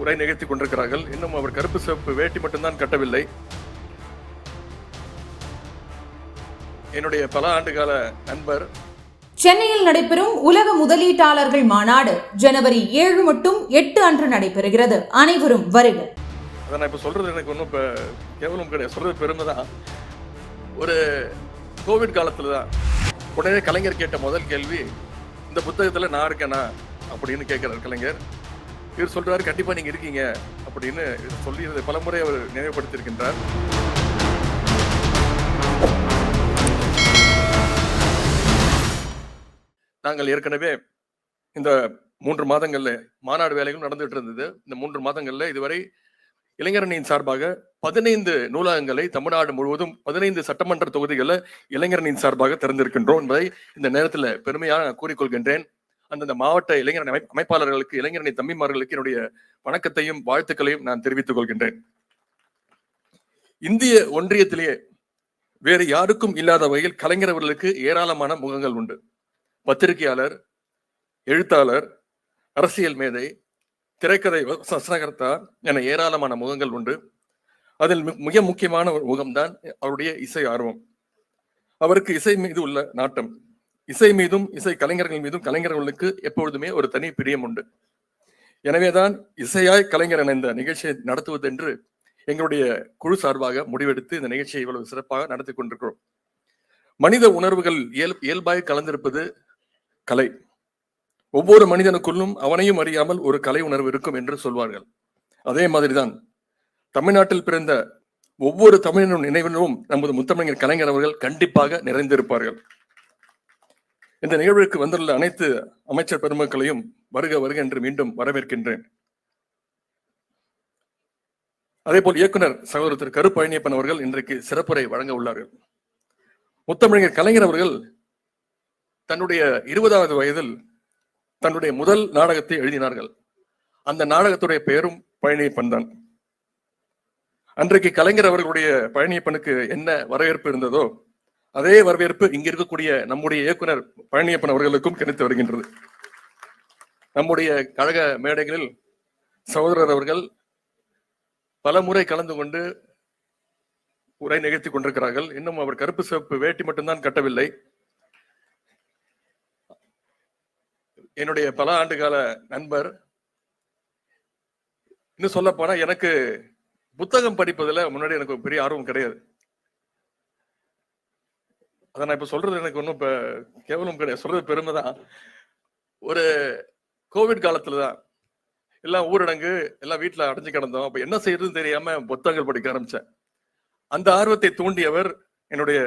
உரை நிகழ்த்தி கொண்டிருக்கிறார்கள். இன்னும் அவர் கருப்பு சிவப்பு வேட்டி மட்டும்தான் கட்டவில்லை. என்னுடைய பல ஆண்டுகால நண்பர். சென்னையில் நடைபெறும் உலக முதலீட்டாளர்கள் மாநாடு ஜனவரி ஏழு மற்றும் எட்டு அன்று நடைபெறுகிறது. அனைவரும் வருக. அதை நான் இப்ப சொல்றது எனக்கு ஒன்றும் இப்ப கேவலம் கிடையாது. சொல்றது பெருமை தான் ஒரு கோவிட் காலத்துல தான் உடனே கலைஞர் கேட்ட முதல் கேள்வி இந்த புத்தகத்துல நான் இருக்கேனா? அப்படின்னு கேட்கிறார் கலைஞர். இவர் சொல்றாரு கண்டிப்பா நீங்க இருக்கீங்க அப்படின்னு சொல்லி இதை பலமுறை அவர் நினைவுபடுத்தியிருக்கின்றார். நாங்கள் ஏற்கனவே இந்த மூன்று மாதங்கள்ல மாநாடு வேலைகள் நடந்துட்டு இருந்தது இந்த மூன்று மாதங்கள்ல இதுவரை இளைஞரணியின் சார்பாக பதினைந்து நூலகங்களை தமிழ்நாடு முழுவதும் பதினைந்து சட்டமன்ற தொகுதிகளில் இளைஞரணியின் சார்பாக திறந்திருக்கின்றோம் என்பதை இந்த நேரத்தில் பெருமையாக நான் கூறிக்கொள்கின்றேன். அந்தந்த மாவட்ட இளைஞரணி அமை அமைப்பாளர்களுக்கு இளைஞரணி தம்பிமார்களுக்கு என்னுடைய வணக்கத்தையும் வாழ்த்துக்களையும் நான் தெரிவித்துக் கொள்கின்றேன். இந்திய ஒன்றியத்திலேயே வேறு யாருக்கும் இல்லாத வகையில் கலைஞர் அவர்களுக்கு ஏராளமான முகங்கள் உண்டு. பத்திரிகையாளர் எழுத்தாளர் அரசியல் மேதை திரைக்கதை சசனகர்த்தா என ஏராளமான முகங்கள் உண்டு. அதில் மி- மிக முக்கியமான ஒரு முகம்தான் அவருடைய இசை ஆர்வம். அவருக்கு இசை மீது உள்ள நாட்டம். இசை மீதும் இசை கலைஞர்கள் மீதும் கலைஞர்களுக்கு எப்பொழுதுமே ஒரு தனி பிரியம் உண்டு. எனவேதான் இசையாய் கலைஞர் இணைந்த இந்த நிகழ்ச்சியை நடத்துவது என்று எங்களுடைய குழு சார்பாக முடிவெடுத்து இந்த நிகழ்ச்சியை இவ்வளவு சிறப்பாக நடத்தி கொண்டிருக்கிறோம். மனித உணர்வுகள் இயல் இயல்பாய் கலந்திருப்பது கலை. ஒவ்வொரு மனிதனுக்குள்ளும் அவனையும் அறியாமல் ஒரு கலை உணர்வு இருக்கும் என்று சொல்வார்கள். அதே மாதிரிதான் தமிழ்நாட்டில் பிறந்த ஒவ்வொரு தமிழனும் நினைவிலும் நமது முத்தமிழர் கலைஞர் அவர்கள் கண்டிப்பாக நிறைந்திருப்பார்கள். இந்த நிகழ்வுக்கு வந்துள்ள அனைத்து அமைச்சர் பெருமக்களையும் வருக வருக என்று மீண்டும் வரவேற்கின்றேன். அதேபோல் இயக்குனர் சகோதரர் திரு கருப்பழனியப்பன் அவர்கள் இன்றைக்கு சிறப்புரை வழங்க உள்ளார்கள். முத்தமிழர் கலைஞர் அவர்கள் தன்னுடைய இருபதாவது வயதில் தன்னுடைய முதல் நாடகத்தை எழுதினார்கள். அந்த நாடகத்துடைய பெயரும் பழனியப்பன் தான். அன்றைக்கு கலைஞர் அவர்களுடைய பழனியப்பனுக்கு என்ன வரவேற்பு இருந்ததோ அதே வரவேற்பு இங்க இருக்கக்கூடிய நம்முடைய இயக்குனர் பழனியப்பன் அவர்களுக்கும் கிடைத்து வருகின்றது. நம்முடைய கழக மேடைகளில் சகோதரர் அவர்கள் பல முறை கலந்து கொண்டு உரை நிகழ்த்தி கொண்டிருக்கிறார்கள். இன்னும் அவர் கருப்பு சிவப்பு வேட்டி மட்டும்தான் கட்டவில்லை. என்னுடைய பல ஆண்டுகால நண்பர். இன்னும் சொல்ல போனா எனக்கு புத்தகம் படிப்பதில் முன்னாடி எனக்கு பெரிய ஆர்வம் கிடையாது. அதை நான் இப்ப சொல்றது எனக்கு ஒன்றும் இப்ப கேவலம் கிடையாது. சொல்றது பெருமை தான் ஒரு கோவிட் காலத்துல தான் எல்லாம் ஊரடங்கு எல்லாம் வீட்டுல அடைஞ்சு கிடந்தோம். அப்ப என்ன செய்யறதுன்னு தெரியாம புத்தகங்கள் படிக்க ஆரம்பிச்சேன். அந்த ஆர்வத்தை தூண்டியவர் என்னுடைய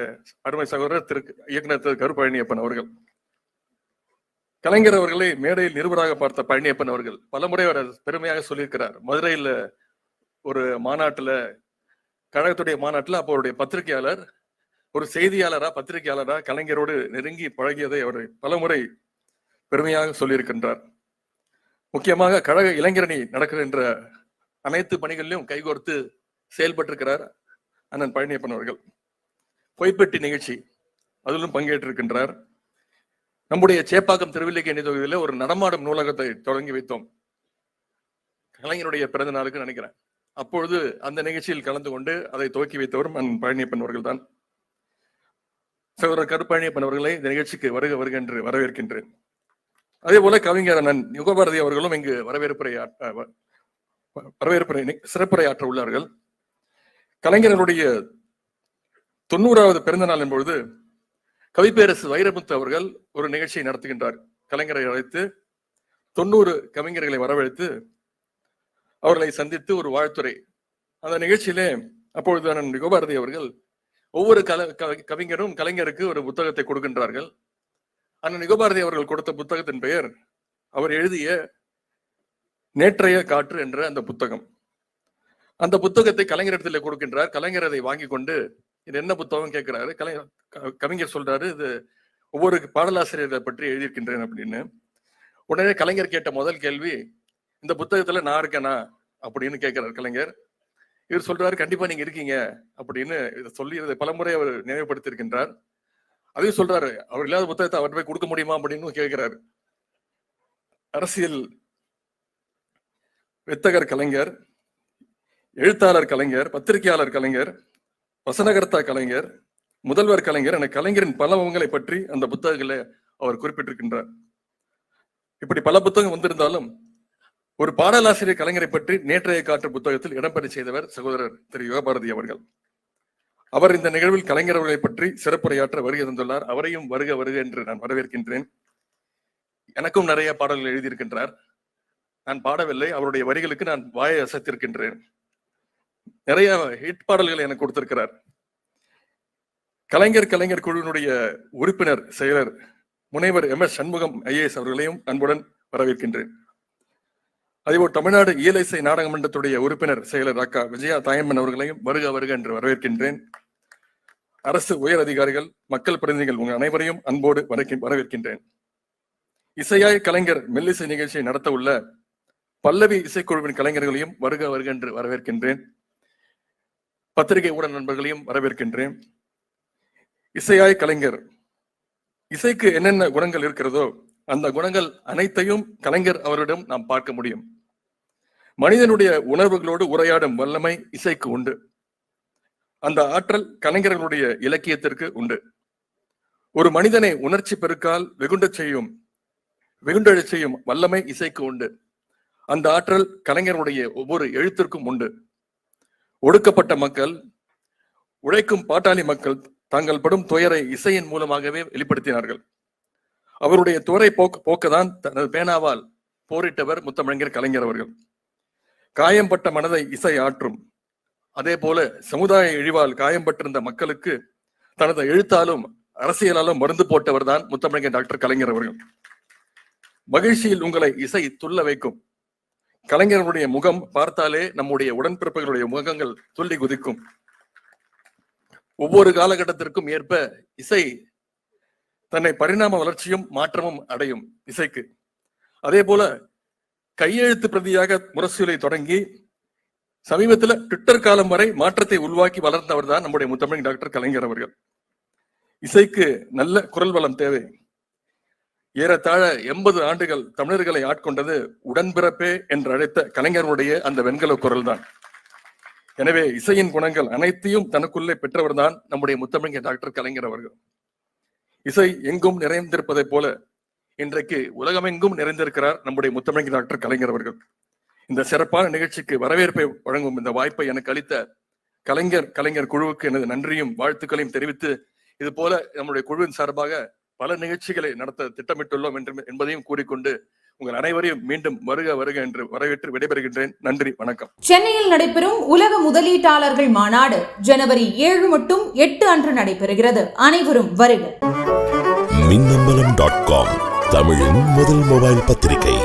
அருமை சகோதரர் திரு இயக்குனர் திரு கருப்பழனியப்பன் அவர்கள். கலைஞர் அவர்களை மேடையில் நிருபராக பார்த்த பழனியப்பன் அவர்கள் பலமுறை அவர் பெருமையாக சொல்லியிருக்கிறார். மதுரையில ஒரு மாநாட்டுல கழகத்துடைய மாநாட்டுல அப்போ அவருடைய பத்திரிகையாளர் ஒரு செய்தியாளரா பத்திரிகையாளரா கலைஞரோடு நெருங்கி பழகியதை அவர் பலமுறை பெருமையாக சொல்லியிருக்கின்றார். முக்கியமாக கழக இளைஞரணி நடக்கின்ற அனைத்து பணிகளிலும் கைகோர்த்து செயல்பட்டிருக்கிறார் அண்ணன் பழனியப்பன் அவர்கள். பொய்ப்பெட்டி நிகழ்ச்சி அதிலும் பங்கேற்றிருக்கின்றார். நம்முடைய சேப்பாக்கம் திருவில்லிக்கேணி தொகுதியில் ஒரு நடமாடும் நூலகத்தை தொடங்கி வைத்தோம். கலைஞருடைய பிறந்த நாளுக்கு நினைக்கிறேன். அப்பொழுது அந்த நிகழ்ச்சியில் கலந்து கொண்டு அதை துவக்கி வைத்தவரும் அண்ணன் பழனியப்பன் அவர்கள் தான் சகோதரர் கருப்பழனியப்பன் அவர்களை இந்த நிகழ்ச்சிக்கு வருக வருக என்று வரவேற்கின்றேன். அதே போல கவிஞர் அண்ணன் யுகபாரதி அவர்களும் இங்கு வரவேற்புரை ஆற்ற- வ- வரவேற்புரை நி- சிறப்புரை ஆற்ற உள்ளார்கள். கலைஞர்களுடைய தொண்ணூறாவது பிறந்த நாள் என்பொழுது கவிப்பேரசு வைரமுத்து அவர்கள் ஒரு நிகழ்ச்சியை நடத்துகின்றார். கலைஞரை அழைத்து தொண்ணூறு கவிஞர்களை வரவழைத்து அவர்களை சந்தித்து ஒரு வாழ்த்துறை அந்த நிகழ்ச்சியிலே அப்பொழுது அண்ணன் யுகபாரதி அவர்கள் ஒவ்வொரு கல கவிஞரும் கலைஞருக்கு ஒரு புத்தகத்தை கொடுக்கின்றார்கள். அண்ணன் யுகபாரதி அவர்கள் கொடுத்த புத்தகத்தின் பெயர் அவர் எழுதிய நேற்றைய காற்று என்ற அந்த புத்தகம். அந்த புத்தகத்தை கலைஞரிடத்தில் கொடுக்கின்றார். கலைஞர் அதை வாங்கி கொண்டு இது என்ன புத்தகம்? கேட்கிறாரு. கலைஞர் க- கவிஞர் சொல்றாரு இது ஒவ்வொரு பாடலாசிரியரை பற்றி எழுதியிருக்கின்றேன் அப்படின்னு. உடனே கலைஞர் கேட்ட முதல் கேள்வி இந்த புத்தகத்துல நான் இருக்கேனா? அப்படின்னு கேட்கிறார் கலைஞர். இவர் சொல்றாரு கண்டிப்பா நீங்க இருக்கீங்க அப்படின்னு இதை சொல்லி இதை பலமுறை அவர் நினைவுபடுத்தியிருக்கின்றார். அதையும் சொல்றாரு அவர் இல்லாத புத்தகத்தை அவர் போய் கொடுக்க முடியுமா? அப்படின்னு கேட்கிறாரு. அரசியல் வித்தகர் கலைஞர் எழுத்தாளர் கலைஞர் பத்திரிகையாளர் கலைஞர் வசனகர்த்தா கலைஞர் முதல்வர் கலைஞர் என கலைஞரின் பல முகங்களை பற்றி அந்த புத்தகங்களை அவர் குறிப்பிட்டிருக்கின்றார். இப்படி பல புத்தகம் வந்திருந்தாலும் ஒரு பாடலாசிரியர் கலைஞரை பற்றி நேற்றைய காற்று புத்தகத்தில் இடம்பெற செய்தவர் சகோதரர் திரு யுகபாரதி அவர்கள். அவர் இந்த நிகழ்வில் கலைஞர் அவர்களை பற்றி சிறப்புரையாற்ற வருகை தந்துள்ளார். அவரையும் வருக வருக என்று நான் வரவேற்கின்றேன். எனக்கும் நிறைய பாடல்கள் எழுதியிருக்கின்றார். நான் பாடவில்லை. அவருடைய வரிகளுக்கு நான் வாயை அசைத்திருக்கின்றேன். நிறைய ஹிட் பாடல்களை எனக்கு கொடுத்திருக்கிறார். கலைஞர் கலைஞர் குழுவினுடைய உறுப்பினர் செயலர் முனைவர் எம் எஸ் சண்முகம் ஐஏஎஸ் அவர்களையும் அன்புடன் வரவேற்கின்றேன். அதேபோல் தமிழ்நாடு இயலிசை நாடக மன்றத்துடைய உறுப்பினர் செயலர் அக்கா விஜயா தாயம்மன் அவர்களையும் வருக வருக என்று வரவேற்கின்றேன். அரசு உயர் அதிகாரிகள் மக்கள் பிரதிநிதிகள் உங்கள் அனைவரையும் அன்போடு வரவேற்க- வரவேற்கின்றேன். இசையாய் கலைஞர் மெல்லிசை நிகழ்ச்சியை நடத்த உள்ள பல்லவி இசைக்குழுவின் கலைஞர்களையும் வருக வருக என்று வரவேற்கின்றேன். பத்திரிகை ஊடக நண்பர்களையும் வரவேற்கின்றேன். இசையாய் கலைஞர் இசைக்கு என்னென்ன குணங்கள் இருக்கிறதோ அந்த குணங்கள் அனைத்தையும் கலைஞர் அவரிடம் நாம் பார்க்க முடியும். மனிதனுடைய உணர்வுகளோடு உரையாடும் வல்லமை இசைக்கு உண்டு. அந்த ஆற்றல் கலைஞர்களுடைய இலக்கியத்திற்கு உண்டு. ஒரு மனிதனை உணர்ச்சி பெருக்கால் வெகுண்டச் செய்யும் வெகுண்டெழச் செய்யும் வல்லமை இசைக்கு உண்டு. அந்த ஆற்றல் கலைஞருடைய ஒவ்வொரு எழுத்திற்கும் உண்டு. ஒடுக்கப்பட்ட மக்கள் உழைக்கும் பாட்டாளி மக்கள் தாங்கள் படும் துயரை இசையின் மூலமாகவே வெளிப்படுத்தினார்கள். அவருடைய துறை போக்கு போக்கதான் தனது பேனாவால் போரிட்டவர் முத்தமிழங்கர் கலைஞர் அவர்கள். காயம்பட்ட மனதை இசை ஆற்றும். அதே போல சமுதாய இழிவால் காயம்பட்டிருந்த மக்களுக்கு தனது எழுத்தாலும் அரசியலாலும் மருந்து போட்டவர் தான் முத்தமிழங்கர் டாக்டர் கலைஞர் அவர்கள். மகிழ்ச்சியில் உங்களை இசை துள்ள வைக்கும். கலைஞர்களுடைய முகம் பார்த்தாலே நம்முடைய உடன்பிறப்புகளுடைய முகங்கள் துள்ளி குதிக்கும். ஒவ்வொரு காலகட்டத்திற்கும் ஏற்ப இசை தன்னை பரிணாம வளர்ச்சியும் மாற்றமும் அடையும் இசைக்கு. அதே போல கையெழுத்து பிரதியாக முரசூலை தொடங்கி சமீபத்தில் ட்விட்டர் காலம் வரை மாற்றத்தை உருவாக்கி வளர்ந்தவர் தான் நம்முடைய முத்தமிழ் டாக்டர் கலைஞர் அவர்கள். இசைக்கு நல்ல குரல் வளம் தேவை. ஏறத்தாழ எண்பது ஆண்டுகள் தமிழர்களை ஆட்கொண்டது உடன்பிறப்பே என்று அழைத்த கலைஞருடைய அந்த வெண்கல குரல் தான். எனவே இசையின் குணங்கள் அனைத்தையும் தனக்குள்ளே பெற்றவர் தான் நம்முடைய முத்தமிழ் டாக்டர் கலைஞர் அவர்கள். இசை எங்கும் நிறைந்திருப்பதை போல இன்றைக்கு உலகமெங்கும் நிறைந்திருக்கிறார் நம்முடைய முத்தமிழ் டாக்டர் கலைஞர் அவர்கள். இந்த சிறப்பான நிகழ்ச்சிக்கு வரவேற்பை வழங்கும் இந்த வாய்ப்பை எனக்கு அளித்த கலைஞர் கலைஞர் குழுவுக்கு எனது நன்றியும் வாழ்த்துக்களையும் தெரிவித்து இது போல நம்முடைய குழுவின் சார்பாக பல நிகழ்ச்சிகளை நடத்த திட்டமிட்டுள்ளோம் என்று என்பதையும் கூறிக்கொண்டு உங்கள் அனைவரையும் மீண்டும் வருக வருக என்று வரவேற்று விடைபெறுகின்றேன். நன்றி வணக்கம். சென்னையில் நடைபெறும் உலக முதலீட்டாளர்கள் மாநாடு ஜனவரி ஏழு மற்றும் எட்டு அன்று நடைபெறுகிறது. அனைவரும் வருக. மின்னம்பலம் டாட் காம் தமிழின் முதல் மொபைல் பத்திரிகை.